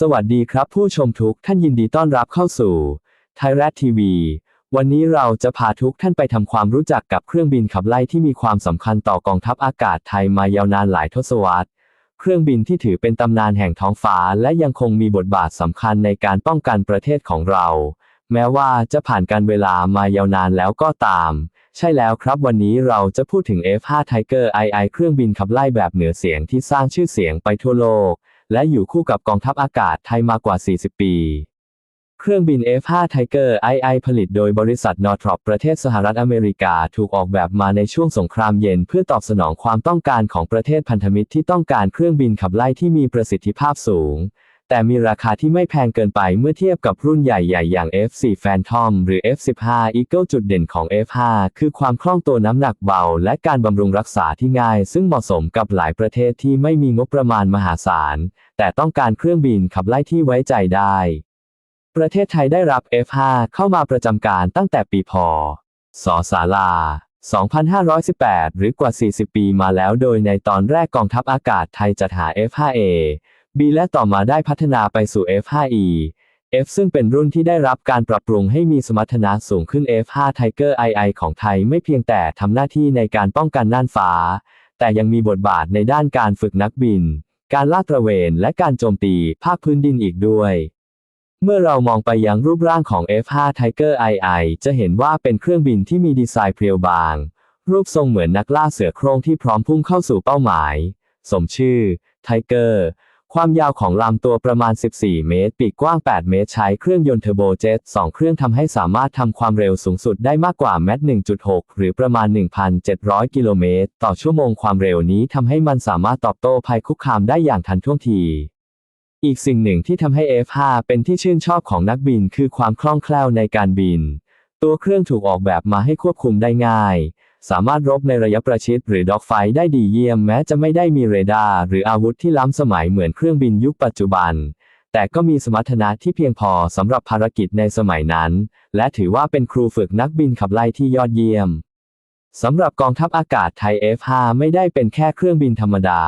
สวัสดีครับผู้ชมทุกท่านยินดีต้อนรับเข้าสู่ไทยรัฐทีวี วันนี้เราจะพาทุกท่านไปทำความรู้จักกับเครื่องบินขับไล่ที่มีความสำคัญต่อกองทัพอากาศไทยมายาวนานหลายทศวรรษ เครื่องบินที่ถือเป็นตำนานแห่งท้องฟ้า และยังคงมีบทบาทสำคัญในการป้องกันประเทศของเรา แม้ว่าจะผ่านการเวลามายาวนานแล้วก็ตาม ใช่แล้วครับวันนี้เราจะพูดถึง F5 Tiger II เครื่องบินขับไล่แบบเหนือเสียงที่สร้างชื่อเสียงไปทั่วโลก และอยู่คู่กับกองทัพอากาศไทยมากว่า 40 ปี เครื่องบิน F5 Tiger II ผลิตโดยบริษัท Northrop ประเทศสหรัฐอเมริกาถูกออกแบบมาในช่วงสงครามเย็นเพื่อตอบสนองความต้องการของประเทศพันธมิตรที่ต้องการเครื่องบินขับไล่ที่มีประสิทธิภาพสูง แต่มีราคาที่ไม่แพงเกินไปเมื่อเทียบกับรุ่นใหญ่ๆ อย่าง F4 Phantom หรือ F15 Eagle จุดเด่นของ F5 คือความคล่องตัวน้ำหนักเบา และการบำรุงรักษาที่ง่าย ซึ่งเหมาะสมกับหลายประเทศที่ไม่มีงบประมาณมหาศาล แต่ต้องการเครื่องบินขับไล่ที่ไว้ใจได้ ประเทศไทยได้รับ F5 เข้ามาประจำการตั้งแต่ปีพ.ศศาลา2518 หรือกว่า 40 ปีมาแล้วโดยในตอนแรกกองทัพอากาศไทยจัดหา F5A B และต่อมาได้พัฒนาไปสู่ F5E F ซึ่งเป็นรุ่นที่ได้รับการปรับปรุงให้มีสมรรถนะสูงขึ้น F5 Tiger II ของไทยไม่เพียงแต่ทำหน้าที่ในการป้องกันน่านฟ้า แต่ยังมีบทบาทในด้านการฝึกนักบิน การลาดตระเวน และการโจมตีภาคพื้นดินอีกด้วย เมื่อเรามองไปยังรูปร่างของ F5 Tiger II จะเห็นว่าเป็นเครื่องบินที่มีดีไซน์เพรียวบาง รูปทรงเหมือนนักล่าเสือโคร่งที่พร้อมพุ่งเข้าสู่เป้าหมาย สมชื่อ Tiger ความยาวของลำตัวประมาณ 14 เมตร ปีกกว้าง 8 เมตร ใช้เครื่องยนต์เทอร์โบเจ็ต2เครื่องทำให้สามารถทำความเร็วสูงสุดได้มากกว่าแมท1.6 หรือประมาณ 1,700 กิโลเมตร ต่อชั่วโมงความเร็วนี้ทำให้มันสามารถตอบโต้ภัยคุกคามได้อย่างทันท่วงที อีกสิ่งหนึ่งที่ทำให้ F5 เป็นที่ชื่นชอบของนักบิน คือความคล่องแคล่วในการบิน ตัวเครื่องถูกออกแบบมาให้ควบคุมได้ง่าย สามารถรบในระยะประชิดหรือด็อกไฟได้ดีเยี่ยมแม้จะไม่ได้มีเรดาร์หรืออาวุธที่ล้ำสมัยเหมือนเครื่องบินยุคปัจจุบัน แต่ก็มีสมรรถนะที่เพียงพอสำหรับภารกิจในสมัยนั้น และถือว่าเป็นครูฝึกนักบินขับไล่ที่ยอดเยี่ยมสำหรับกองทัพอากาศไทย F5 ไม่ได้เป็นแค่เครื่องบินธรรมดา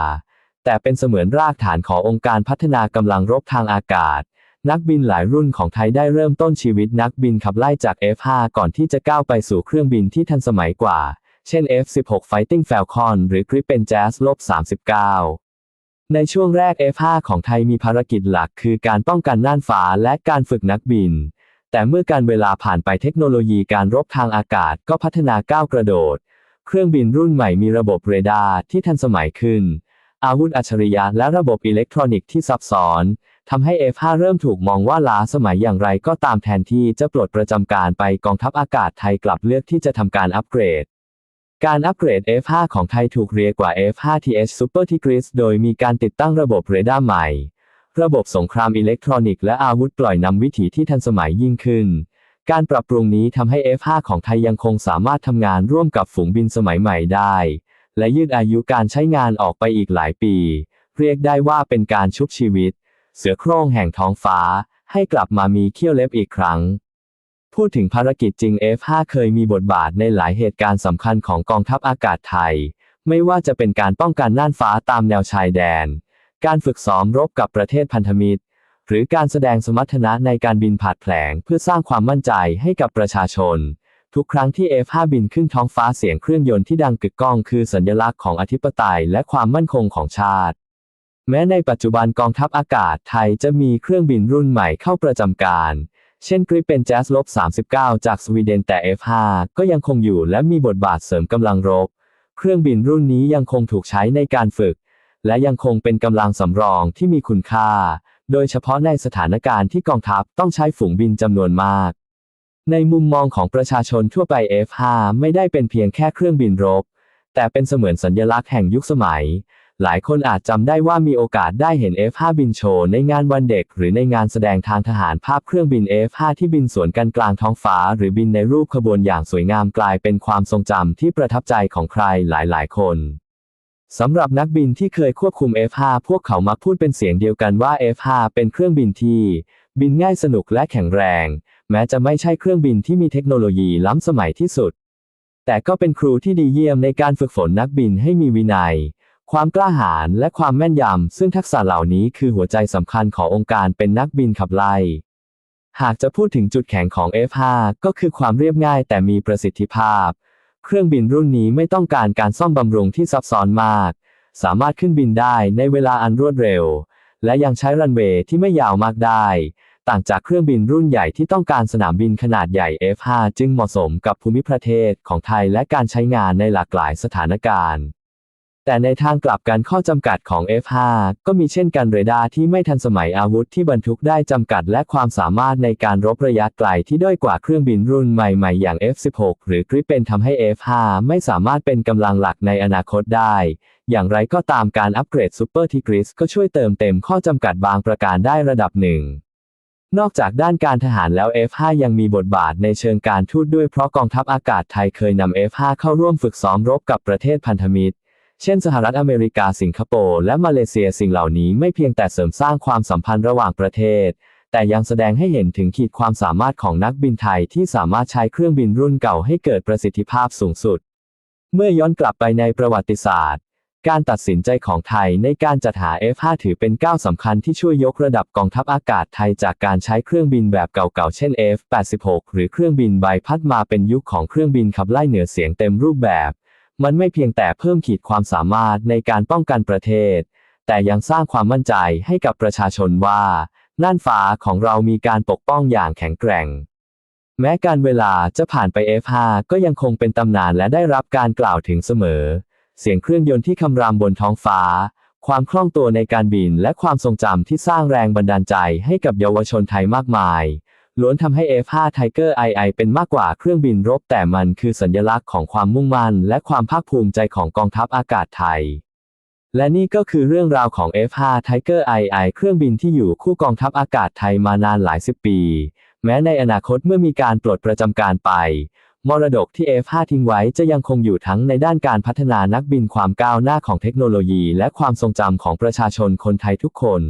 แต่เป็นเสมือนรากฐานขององค์การพัฒนากำลังรบทางอากาศ นักบินหลายรุ่นของไทยได้เริ่มต้นชีวิตนักบินขับไล่จาก F5 ก่อนที่จะก้าวไปสู่เครื่องบินที่ทันสมัยกว่า เช่น F16 Fighting Falcon หรือ Gripen Jazz ลบ39 ในช่วงแรก F5 ของไทยมีภารกิจหลักคือการป้องกันน่านฟ้าและการฝึกนักบิน แต่เมื่อการเวลาผ่านไปเทคโนโลยีการรบทางอากาศก็พัฒนาก้าวกระโดด เครื่องบินรุ่นใหม่มีระบบเรดาร์ที่ทันสมัยขึ้น อาวุธอัจฉริยะและระบบอิเล็กทรอนิกส์ที่ซับซ้อนทำให้ F5 เริ่มถูกมองว่าล้าสมัยอย่างไรก็ตามแทนที่จะปลดประจำการไปกองทัพอากาศไทยกลับเลือกที่จะทำการอัปเกรด การอัปเกรด F5 ของไทยถูกเรียกว่า F5TH Super Tigris โดยมีการติดตั้งระบบเรดาร์ใหม่ ระบบสงครามอิเล็กทรอนิกส์และอาวุธปล่อยนำวิถีที่ทันสมัยยิ่งขึ้น การปรับปรุงนี้ทำให้ F5 ของไทยยังคงสามารถทำงานร่วมกับฝูงบินสมัยใหม่ได้ และยืดอายุการใช้งานออกไปอีกหลายปี เรียกได้ว่าเป็นการชุบชีวิต เสือโคร่งแห่งท้องฟ้า ให้กลับมามีเขี้ยวเล็บอีกครั้ง พูดถึงภารกิจจริง F5 เคยมีบทบาทในหลายเหตุการณ์สำคัญของกองทัพอากาศไทย ไม่ว่าจะเป็นการป้องกันน่านฟ้าตามแนวชายแดน การฝึกซ้อมรบกับประเทศพันธมิตร หรือการแสดงสมรรถนะในการบินผาดแผลงเพื่อสร้างความมั่นใจให้กับประชาชน ทุกครั้งที่ F5 บินขึ้นท้องฟ้าเสียงเครื่องยนต์ที่ดังกึกก้องคือสัญลักษณ์ของอธิปไตยและความมั่นคงของชาติ แม้ในปัจจุบันกองทัพอากาศไทยจะมีเครื่องบินรุ่นใหม่เข้าประจำการ เช่นกริปเป็นแจ๊สลบ 39 จากสวีเดนแต่ F5 ก็ยังคงอยู่และมีบทบาทเสริมกำลังรบ เครื่องบินรุ่นนี้ยังคงถูกใช้ในการฝึก และยังคงเป็นกำลังสำรองที่มีคุณค่า โดยเฉพาะในสถานการณ์ที่กองทัพต้องใช้ฝูงบินจำนวนมาก ในมุมมองของประชาชนทั่วไป F5 ไม่ได้เป็นเพียงแค่เครื่องบินรบ แต่เป็นเสมือนสัญลักษณ์แห่งยุคสมัย หลายคนอาจจำได้ว่ามีโอกาสได้เห็น F5 บินโชว์ในงานวันเด็ก หรือในงานแสดงทางทหารภาพเครื่องบิน F5 ที่บินสวนกันกลางท้องฟ้า หรือบินในรูปขบวนอย่างสวยงามกลายเป็นความทรงจำที่ประทับใจของใครหลายๆ คนสำหรับนักบินที่เคยควบคุม F5 พวกเขามักพูดเป็นเสียงเดียวกันว่า F5 เป็นเครื่องบินที่ บินง่ายสนุกและแข็งแรง แม้จะไม่ใช่เครื่องบินที่มีเทคโนโลยีล้ำสมัยที่สุด แต่ก็เป็นครูที่ดีเยี่ยมในการฝึกฝนนักบินให้มีวินัย ความกล้าหาญและความแม่นยำ ซึ่งทักษะเหล่านี้คือหัวใจสำคัญขององค์การเป็นนักบินขับไล่ หากจะพูดถึงจุดแข็งของ F5 ก็คือความเรียบง่ายแต่มีประสิทธิภาพ เครื่องบินรุ่นนี้ไม่ต้องการการซ่อมบำรุงที่ซับซ้อนมาก สามารถขึ้นบินได้ในเวลาอันรวดเร็ว และยังใช้รันเวย์ที่ไม่ยาวมากได้ ต่างจากเครื่องบินรุ่นใหญ่ที่ต้องการสนามบินขนาดใหญ่ F5 จึงเหมาะสมกับภูมิประเทศของไทยและการใช้งานในหลากหลายสถานการณ์ แต่ในทางกลับกันข้อจำกัดของ F5 ก็มีเช่นกันเรดาร์ที่ไม่ทันสมัยอาวุธที่บรรทุกได้จำกัดและความสามารถในการรบระยะไกลที่ด้อยกว่าเครื่องบินรุ่นใหม่ๆ อย่าง F16 หรือกริปเป็นทำให้ F5 ไม่สามารถเป็นกำลังหลักในอนาคตได้ อย่างไรก็ตามการอัปเกรด Super Tigris ก็ช่วยเติมเต็มข้อจำกัดบางประการได้ระดับหนึ่งนอกจากด้านการทหารแล้ว F5 ยังมีบทบาทในเชิงการทูตด้วยเพราะกองทัพอากาศไทยเคยนำ F5 เข้าร่วมฝึกซ้อมรบกับประเทศพันธมิตร เช่นสหรัฐอเมริกาสิงคโปร์และมาเลเซียสิ่งเหล่านี้ไม่เพียงแต่เสริมสร้างความสัมพันธ์ระหว่างประเทศ แต่ยังแสดงให้เห็นถึงขีดความสามารถของนักบินไทยที่สามารถใช้เครื่องบินรุ่นเก่าให้เกิดประสิทธิภาพสูงสุด เมื่อย้อนกลับไปในประวัติศาสตร์ การตัดสินใจของไทยในการจัดหา F5 ถือเป็นก้าวสำคัญที่ช่วยยกระดับกองทัพอากาศไทยจากการใช้เครื่องบินแบบเก่าๆเช่น F86 หรือเครื่องบินใบพัดมาเป็นยุคของเครื่องบินขับไล่เหนือเสียงเต็มรูปแบบ มันไม่เพียงแต่เพิ่มขีดความสามารถในการป้องกันประเทศ แต่ยังสร้างความมั่นใจให้กับประชาชนว่า น่านฟ้าของเรามีการปกป้องอย่างแข็งแกร่ง แม้การเวลาจะผ่านไป F5 ก็ยังคงเป็นตำนานและได้รับการกล่าวถึงเสมอ เสียงเครื่องยนต์ที่คำรามบนท้องฟ้า ความคล่องตัวในการบินและความทรงจำที่สร้างแรงบันดาลใจให้กับเยาวชนไทยมากมาย ล้วนทำให้ F5 Tiger II เป็นมากกว่าเครื่องบินรบแต่มันคือสัญลักษณ์ของความมุ่งมั่น และความภาคภูมิใจของกองทัพอากาศไทย และนี่ก็คือเรื่องราวของ F5 Tiger II เครื่องบินที่อยู่คู่กองทัพอากาศไทยมานานหลายสิบปี แม้ในอนาคตเมื่อมีการปลดประจำการไป มรดกที่ F5 ทิ้งไว้จะยังคงอยู่ทั้งในด้านการพัฒนานักบินความก้าวหน้าของเทคโนโลยี และความทรงจำของประชาชนคนไทยทุกคน